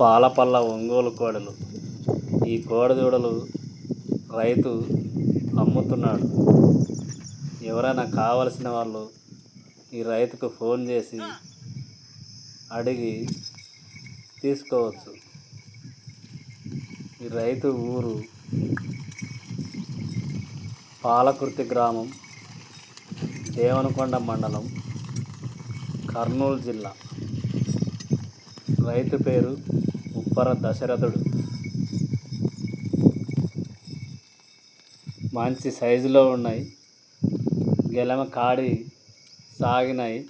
పాలపల్ల ఒంగోలు కోడలు. ఈ కోడదూడలు రైతు అమ్ముతున్నాడు. ఎవరైనా కావలసిన వాళ్ళు ఈ రైతుకు ఫోన్ చేసి అడిగి తీసుకోవచ్చు. ఈ రైతు ఊరు పాలకుర్తి గ్రామం దేవనకొండ మండలం కర్నూలు జిల్లా. రైతు పేరు పర దశరథుడు. మంచి సైజులో ఉన్నాయి. గెలమ కాడి సాగినాయి.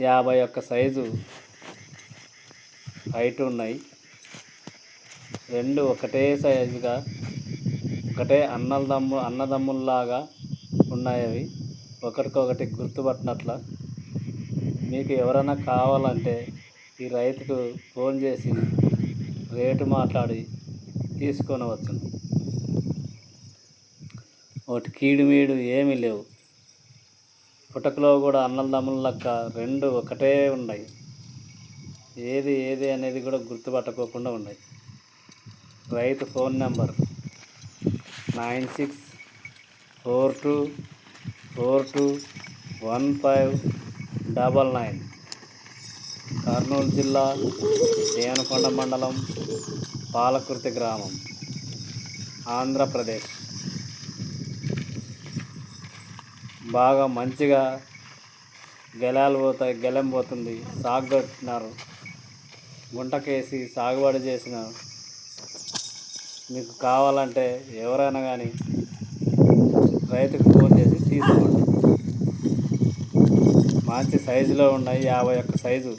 యాభై ఒక్క సైజు హైట్ ఉన్నాయి. రెండు ఒకటే సైజుగా ఒకటే అన్నదమ్ము అన్నదమ్ముల్లాగా ఉన్నాయి అవి. ఒకరికొకటి గుర్తుపట్టినట్ల. మీకు ఎవరైనా కావాలంటే ఈ రైతుకు ఫోన్ చేసి రేటు మాట్లాడి తీసుకొనవచ్చును. ఒకటి కీడు మీడు ఏమీ లేవు. పుటకలో కూడా అన్నదమ్ముల లెక్క రెండు ఒకటే ఉన్నాయి. ఏది ఏది అనేది కూడా గుర్తుపట్టకోకుండా ఉన్నాయి. రైతు phone number nine six four two four two one five double nine. Kurnool జిల్లా దేవనకొండ మండలం పాలకుర్తి గ్రామం ఆంధ్రప్రదేశ్. బాగా మంచిగా గెలాలు పోతాయి గెలం పోతుంది సాగు కట్టినారు గుంటకేసి సాగుబడి చేసిన మీకు కావాలంటే ఎవరైనా కానీ రైతుకు ఫోన్ చేసి తీసుకోండి. మంచి సైజులో ఉన్నాయి యాభై ఒక్క సైజు.